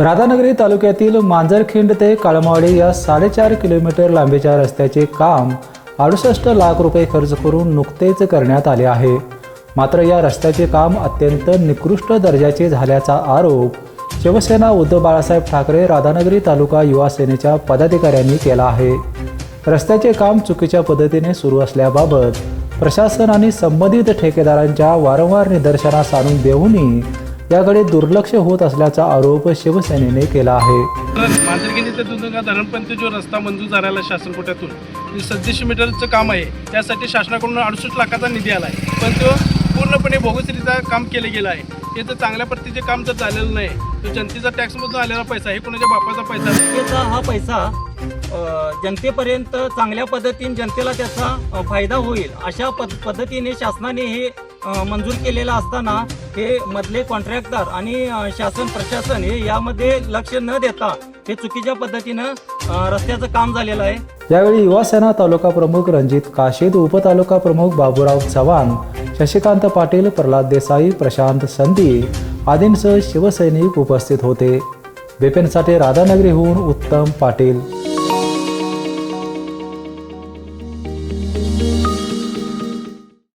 राधानगरी तालुक्यातील मांजरखिंड ते काळमावाडी या साडेचार किलोमीटर लांबीच्या रस्त्याचे काम अडुसष्ट लाख रुपये खर्च करून नुकतेच करण्यात आले आहे. मात्र या रस्त्याचे काम अत्यंत निकृष्ट दर्जाचे झाल्याचा आरोप शिवसेना उद्धव बाळासाहेब ठाकरे राधानगरी तालुका युवा सेनेच्या पदाधिकाऱ्यांनी केला आहे. रस्त्याचे काम चुकीच्या पद्धतीने सुरू असल्याबाबत प्रशासन आणि संबंधित ठेकेदारांच्या वारंवार निदर्शनास आणून देऊनही याकडे दुर्लक्ष होत असल्याचा आरोप शिवसेनेने केला आहे. मांजरगिरी ते दुधगंगा धरणपर्यंत जो रस्ता मंजूर झालेला शासन कोट्यातून सदतीसशे मीटरचं काम आहे त्यासाठी शासनाकडून अडुसष्ट लाखाचा निधी आला आहे पण तो पूर्णपणे बोगसरीचा काम केलं गेलं आहे. हे जर चांगल्या पद्धतीचे काम जर झालेलं नाही. तर जनतेचा टॅक्समधून आलेला पैसा हे कोणाच्या बापाचा पैसा जनतेचा हा पैसा जनतेपर्यंत चांगल्या पद्धतीने जनतेला त्याचा फायदा होईल. अशा पद पद्धतीने शासनाने हे मंजूर केलेलं असताना हे मधले कॉन्ट्रॅक्टर आणि शासन प्रशासन हे यामध्ये लक्ष न देता हे चुकीच्या पद्धतीनं रस्त्याचं काम झालेलं आहे. यावेळी युवासेना तालुका प्रमुख रणजित काशीद उपतालुका प्रमुख बाबूराव चव्हाण शशिकांत पाटील प्रल्हाद देसाई प्रशांत संधी आदींसह शिवसैनिक उपस्थित होते. बिपिनसाठी राधानगरीहून उत्तम पाटील.